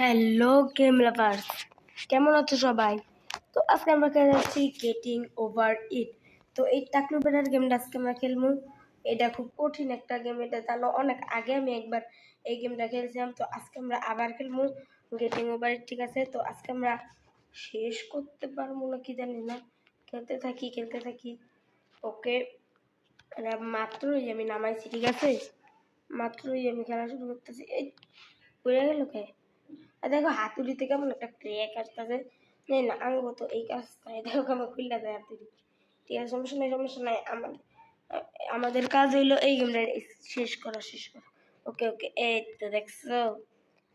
Hello game lovers কেমন আছো সবাই? তো আজকে আমরা খেলে যাচ্ছি গেটিং ওভার ইট তো এই টাকলু বেড়ার গেমটা আজকে আমরা খেলব। এটা খুব কঠিন একটা গেম এটা জানো অনেক আগে আমি একবার এই গেমটা খেলছিলাম। তো আজকে আমরা আবার খেলব গেটিং ওভার ইট ঠিক আছে? তো আজকে আমরা শেষ করতে পারব না, কি জানি না। খেলতে থাকি খেলতে থাকি। ওকে মাত্রই আমি নামাইছি, ঠিক আছে? মাত্রই আমি খেলা শুরু করতেছি। এই পড়ে গেল কে? আর দেখো হাতুড়িতে কেমন একটা ক্র্যাক আসতেছে নেই না আঙ্গ তো এই কাজটা দেখো কেমন খুললা যায় হাতুড়ি ঠিক আছে সমস্যা নাই সমস্যা নাই আমাদের আমাদের কাজ হইল এই গেমটা শেষ করা শেষ করা ওকে ওকে এই তো দেখছ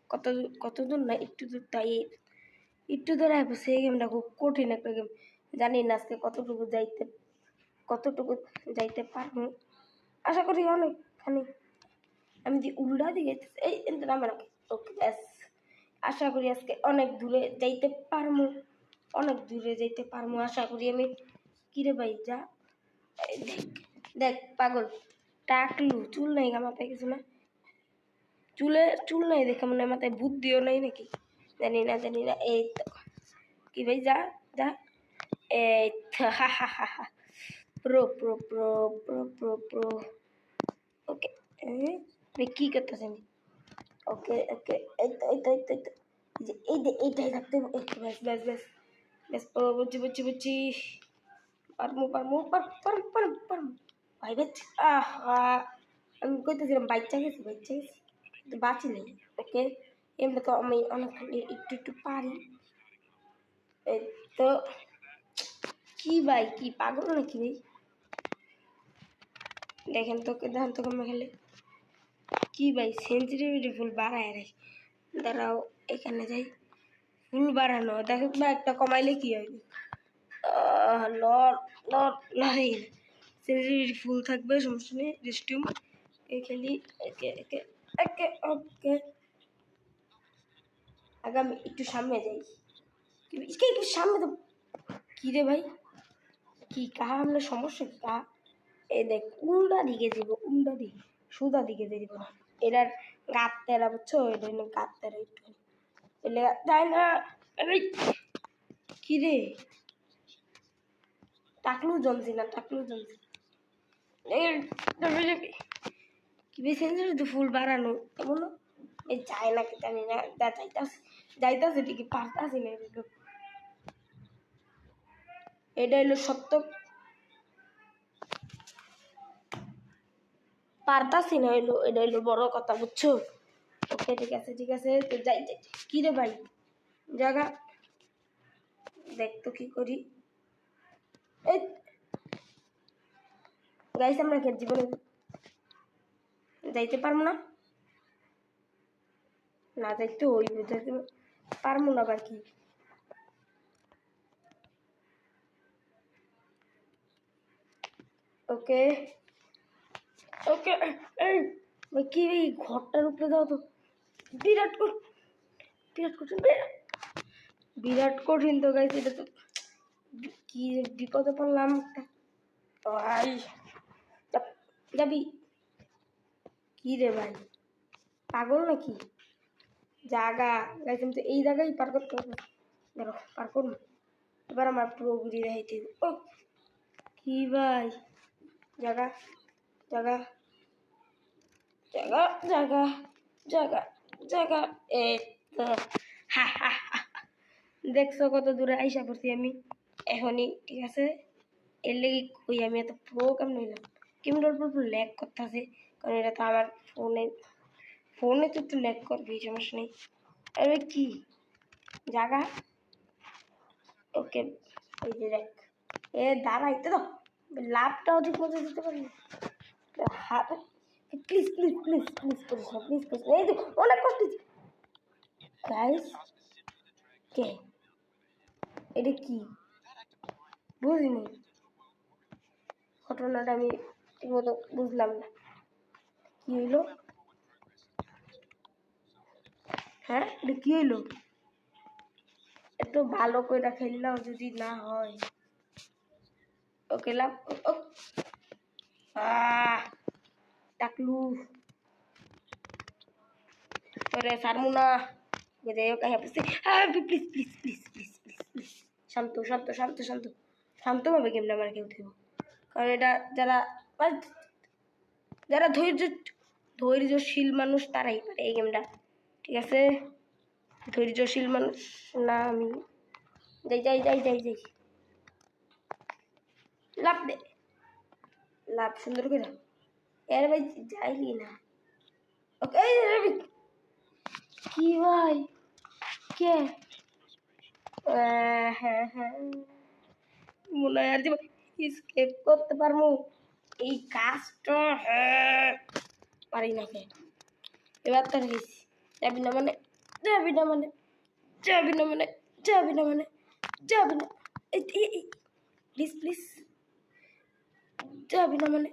কত কত দূর না একটু দূর তাই একটু দূরে বসে এই গেমটা খুব কঠিন একটা গেম জানি না আজকে কতটুকু যাইতে কতটুকু যাইতে পারব আশা করি অনেকখানি আমি যে উল্টা দিকে এই রাখি ওকে ব্যাস আশা করি আজকে অনেক দূরে যাইতে পারব অনেক দূরে যাইতে পারব আশা করি আমি। কিরে ভাই, যা। দেখ দেখ, পাগল। টাকলু, চুল নাই গা মাথায়, কিছু না। চুলে, চুল নাই দেখে মনে মাথায় বুদ্ধিও নাই নাকি? জানি না জানি না। এই তো। কি ভাই, যা যা। এই হা হা হা হা। Pro pro pro pro pro pro. Okay আমি কী করতেছি ওকে ওকে এই তো এই তো এই তো এই তো এই যে এই যে এইটাই থাকতে হবে। এই তো ব্যাস ব্যাস ব্যাস ব্যাস ও বুঝছি বুঝছি বুঝছি পারমু পারমু পার পার পার পার ভাই বাচ্চা আহা আমি কইতেছিলাম বাচ্চা গেছি বাচ্চা গেছি কিন্তু বাঁচি নেই ওকে এমনি তো আমি অনেকখানি একটু একটু পারি এই তো কি ভাই কি পাগল নাকি ভাই দেখেন তোকে দেখেন তোকে আমি খেলে কি ভাই সেন্সিটিভিটি ফুল বাড়ায় রে দাঁড়াও, এখানে যাই। ফুল বাড়ানো দেখো না একটা কমাইলে কি হয়। লর লর লড়াই সেন্সিটিভিটি ফুল থাকবে, সমস্যা নেই রেস্টিউম এ খেলি, একে একে একে, ওকে। আগামী একটু সামনে যাই। একটু সামনে তো কি রে ভাই? কি কাহা আমরা সমস্যা কাহা এই দেখ, উল্টা দিকে দিব উল্টা দিকে সুদা দিকে দিয়ে দিব না এটার গাত তেরা বুঝছ? এটা গাত তেরা একটু। কি রে? টাকলু জমছি না, টাকলু জমছি ফুল বাড়ানো? এমন? এই যায় না কি জানি না। যা যাইতাছে যাইতাছে ঠিকই না এটা এটা হলো সত্য। পারতাছি না হইল এটা হইল বড় কথা, বুঝছ? ওকে, ঠিক আছে ঠিক আছে, তো যাই যাই কি রে ভাই? জায়গা দেখ তো কি করি। এই, গাইস, আমরা কে জীবনে যাইতে পারব না? না যাইতে ওই যাইতে পারব না বাকি। ওকে। ওকে, এই কি, এই ঘরটার উপরে দাও তো। বিরাট বিরাট কঠিন বিরাট কঠিন তো গাইছে এটা তো কি বিপদে পড়লাম। ভাই যাবি। কি রে ভাই, পাগল নাকি? জায়গা গাইছে আমি তো এই জায়গায় পার করতে পারব দেখো পার করুন এবার আমার পুরো ঘুরিয়ে দেখাইতে হবে। ও কি ভাই জায়গা জায়গা জায়গা জায়গা জায়গা জায়গা এই হা হা। দেখছ কত দূরে আইসা পড়ছি আমি? এখনই, ঠিক আছে? এর লেগে কই আমি এত প্রো কেমন হইলাম কেমন উপর ল্যাগ করতেছে, কারণ এটা তো আমার ফোনে ফোনে তো একটু ল্যাগ করবে সমস্যা নেই। আরে কি? জায়গা ওকে, এই যে দেখ। এ দাঁড়াইতে তো। লাভটাও ঠিক মতো দিতে পারি না। হাত প্লিজ প্লিজ প্লিজ প্লিজ করিস না প্লিজ করিস না এই তো অনেক কষ্ট গাইস কে এটা কি? বুঝিনি। ঘটনাটা আমি ঠিক বুঝলাম না। কি হইল? হ্যাঁ এটা কি হইল? এত ভালো করে খেললাম যদি না হয়। ওকে লাভ টাকলু তোরে সারমু না। যাই হোক please please please please please please শান্ত শান্ত শান্ত শান্ত। শান্তভাবে গেমটা আমার খেলতে হবে কারণ এটা যারা মানে যারা ধৈর্য, ধৈর্যশীল মানুষ তারাই পারে এই গেমটা। ঠিক আছে? ধৈর্যশীল মানুষ না আমি। যাই যাই যাই যাই যাই। লাভ দে। লাভ সুন্দর করে এর ভাই যাইলি না ওকে কি ভাই কে হ্যাঁ হ্যাঁ মনে হয় আর স্কেপ করতে পারব এই কাজটা হ্যাঁ পারি না কে এবার তার গেছি যাবি না মানে যাবি না মানে যাবি না মানে যাবি না মানে যাবি না প্লিজ প্লিজ যাবি না মানে?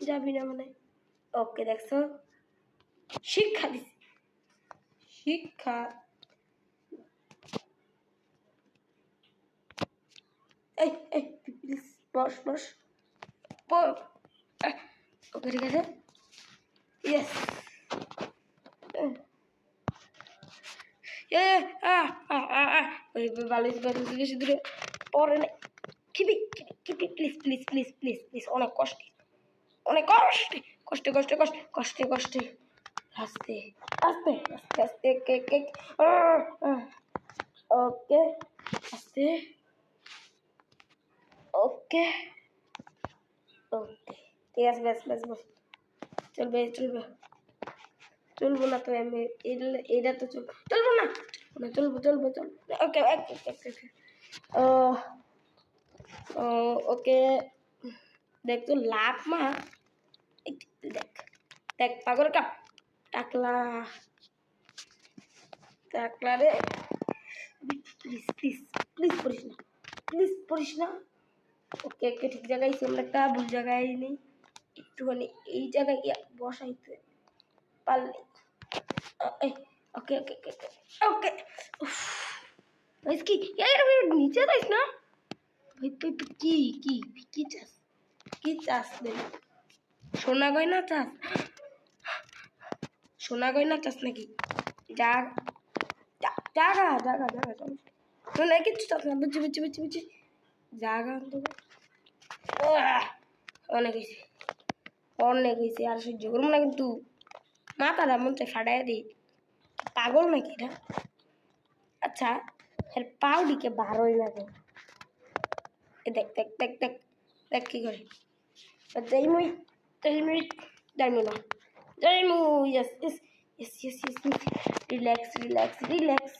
যাবি না মানে? ওকে দেখছ? শিক্ষা দিছি। শিক্ষা? এই এই প্লিজ বস বস। ওকে ঠিক আছে? ইয়েস এ আহ আহ আহ ওই ভালো ভালো বেশি দূরে পরে নেই খিবি খিবি please please please please please অনেক কষ্টে। অনেক কষ্টে। কষ্টে কষ্টে কষ্টে। কষ্টে কষ্টে। আস্তে আস্তে আস্তে আস্তে কে কে ওকে আস্তে ওকে ওকে। ঠিক আছে, ব্যাস ব্যাস ব্যাস। চলবে চলবে। চলবো না তো আমি। এটা- তো চল, চলবো না। চলবো চলবো চলবো। ওকে ওকে ওকে ওকে ওকে দেখ তো লাভ মা দেখ দেখ পাগল কাপ, টাকলা টাকলা রে। প্লিজ প্লিজ প্লিজ পড়িস না প্লিজ পড়িস না। ওকে ওকে ঠিক জায়গায় আমরা একটা, ভুল জায়গায় নেই। একটুখানি এই জায়গায় গিয়ে বসাইতে পারলে। ওকে ওকে ওকে ওকে কি নিচে যাইস না? কি কি কি চাস? কি চাস সোনা গয়না চাস? সোনা গয়না চাস নাকি? যা জাগা জাগা জাগা কিচ্ছু চাস না, বুঝছি বুঝছি বুঝছি বুঝছি। জাগা অনেক হয়েছে। অনেক হয়েছে, আর সহ্য করব না কিন্তু। মাথাটা মন চাই ফাটাই দিই পাগল নাকি এটা? আচ্ছা এর পাউডিকে বারোই লাগে। দেখ দেখ দেখ দেখ দেখ কি করে যাই মুই যাই মুই যাইমু না যাইমু yes yes yes yes yes relax relax relax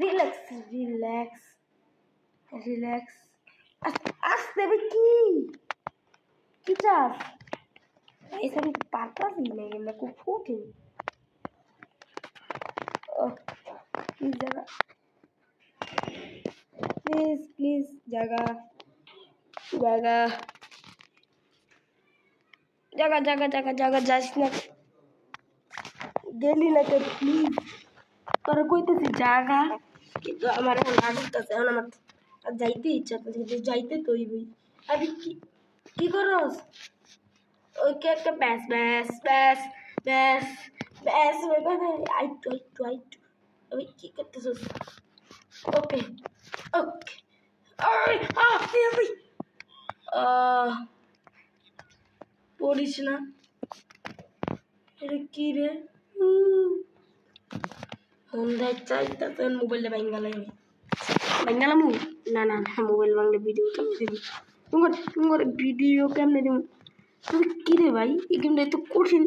relax relax relax আসতে হবে কি কি চাস ऐसा भी पाता ही नहीं है मेरे को फूट ही प्लीज जगह प्लीज प्लीज जगह जगह जगह जगह जगह जगह जैसने गेली ना कर प्लीज़ पर कोई तो जागा कि तो हमारे लागत तो से मत जाइते इच्छा तो जाइते जाइते तो ही भाई अभी की की करोस ओके एक बैस बैस बैस बैस बैस बेटा आई ट्राई ट्राई अभी की करते सोस ओके ओके अरे आ ये পড়িস না। এটা কি রে? সন্ধ্যায় চাইটা তো মোবাইলে বাঙ্গালাই বাঙ্গালামু না না না মোবাইল বাংলা ভিডিও কেমন দিবি? তোমার তোমার ভিডিও কেমনে দিব? তুমি কী রে ভাই? এই গেমটা এত কঠিন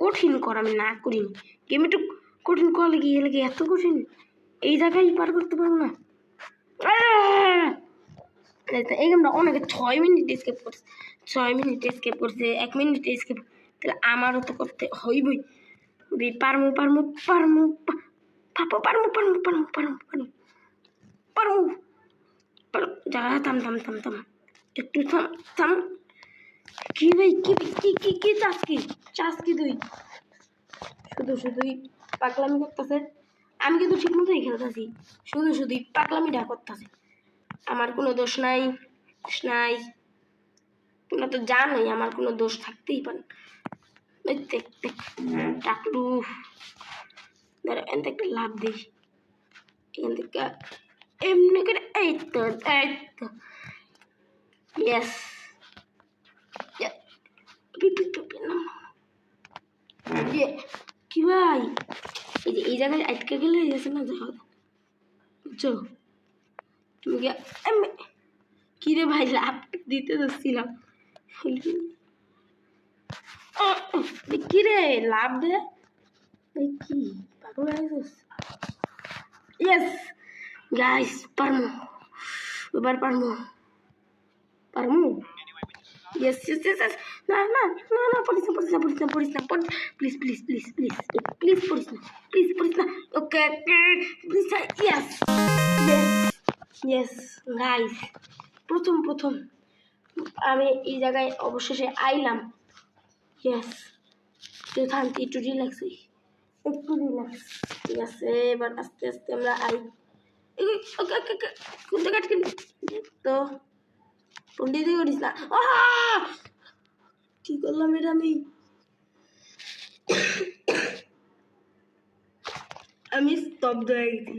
কঠিন কর, আমি না করিনি। গেম একটু কঠিন করা লেগে এ লেগে এত কঠিন। এই জায়গায় পার করতে পারব না! এই গেমটা অনেকে ছয় মিনিট স্কেপ করছে ছয় মিনিট স্কেপ করছে এক মিনিট স্কেপ তাহলে আমারও তো করতে হইবই রে পারমু পারমু পারমু পাপা পারমু পারমু পারমু পারমু পারমু পারমু যা থাম থাম থাম থাম একটু থাম থাম কি ভাই কি কি কি কি চাস কি চাস কি তুই শুধু শুধুই পাগলামি করতেছে। আমি কিন্তু ঠিক মতোই খেলতেছি। শুধু শুধুই পাগলামিটা করতেছে। আমার কোনো দোষ নাই দোষ নাই। তোমরা তো জানোই আমার কোনো দোষ থাকতেই পারে দেখ দেখ টাকলু এখান থেকে একটা লাভ দিই। এখান থেকে এমনি করে, এই তো এই তো। ইয়েস ইয়ে কি ভাই? এই যে, এই জায়গায় আটকে গেলে গেছে না যাও। বুঝছ তুমি কি এমনি কি রে ভাই লাভ দিতে যাচ্ছিলাম কি রে লাভ দে এই কি পাগল হয়ে গেছিস ইয়েস গাইস পারমু এবার পারমু পারমু ইয়েস ইয়েস ইয়েস না না না না পড়িস না পড়িস না পড়িস না পড়িস না পড় please please please please please পড়িস না প্লিজ পড়িস না okay please yes yes yes guys প্রথম প্রথম। আমি এই জায়গায় অবশেষে আইলাম। ইয়েস তো শান্তি একটু রিল্যাক্স হই। একটু রিল্যাক্স ঠিক আছে, এবার আস্তে আস্তে আমরা আই। ওকে ওকে ওকে। কোন জায়গা তো। পন্ডিত করিস না! কি করলাম এটা আমি? আমি স্তব্ধ হয়ে গেছি।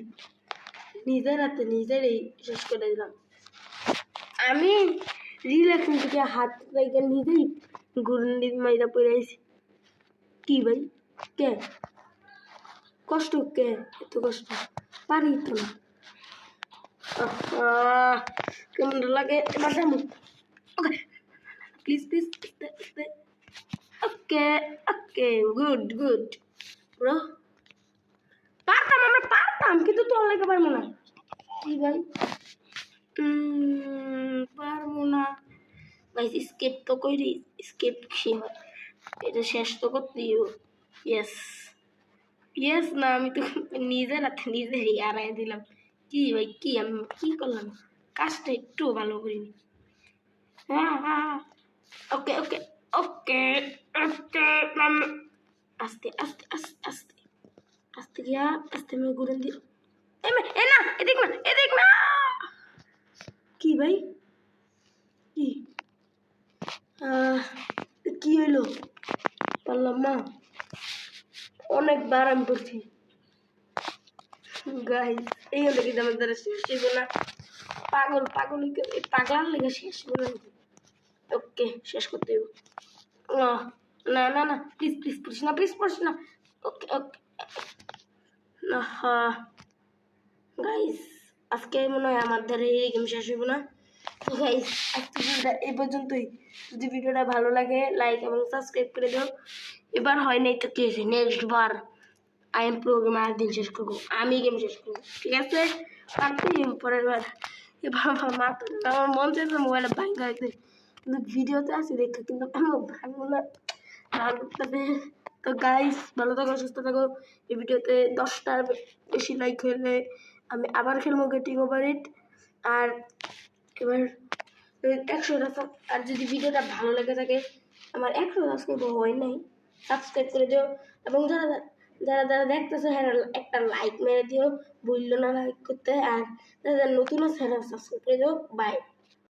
নিজের হাতে নিজেরই শেষ করে দিলাম। আমি রিল্যাক্সিং থেকে হাত রেখে নিজেই গুরুন্ডি মাইরা পড়ে আইছি। কি ভাই? কে? কষ্ট কে? এত কষ্ট? পারি তো না। কেমন লাগে? এবার যাব। Okay. Please please okay okay, good good. Bro পারতাম আমরা পারতাম, কিন্তু তোর লাগে পারব না। কি ভাই পারব না। ভাই স্কেপ তো করি স্কেপ কি? হয় এটা শেষ তো করতেই ইয়েস ইয়েস না, আমি তো নিজের হাতে নিজেরই আড়াই দিলাম। কি ভাই, কি আমি কি করলাম? কাজটা একটু ভালো করিনি। হ্যাঁ হ্যাঁ ওকে ওকে ওকে ওকে আস্তে আস্তে আস্তে আস্তে। আস্তে গিয়া আস্তে আমি ঘুরে দিই এ না এদিক না এদিক না কি ভাই কি কি হইল পারলাম না অনেকবার আমি করছি গাইস এই হলো কিন্তু আমার দ্বারা শেষ হইব না পাগল পাগল পাগলার লেগে শেষ হইব না ওকে শেষ করতে হইব না না না প্লিজ প্লিজ পড়িস না প্লিজ পড়িস না ওকে ওকে গাইস আজকে মনে হয় আমার দ্বারা এই গেম শেষ হইব না। তো গাইস আজকে এই পর্যন্তই। যদি ভিডিওটা ভালো লাগে লাইক এবং সাবস্ক্রাইব করে দিও। এবার হয় নাই তো কি হয়েছে? নেক্সট বার আই এম প্রো গেম আর দিন শেষ করব। আমি গেম শেষ করব। ঠিক আছে? পারতেই পরের বার। এবার আমার মাথা আমার মন চাইছে মোবাইলে ভাঙ্গা কিন্তু ভিডিওতে আছে দেখে, কিন্তু আমার ভাঙবো না। করতে তো গাইস ভালো থাকো, সুস্থ থাকো। এই ভিডিওতে দশটার বেশি লাইক হলে আমি আবার খেলব গেটিং ওভার ইট আর এবার একশো আর যদি ভিডিওটা ভালো লেগে থাকে, আমার একশো সাবস্ক্রাইব হয় নাই। সাবস্ক্রাইব করে দিও। এবং যারা যারা যারা দেখতেছো হ্যাঁ একটা লাইক মেরে দিও। ভুললো না লাইক করতে। আর যারা নতুন আছে হ্যাঁ সাবস্ক্রাইব করে দিও। বাই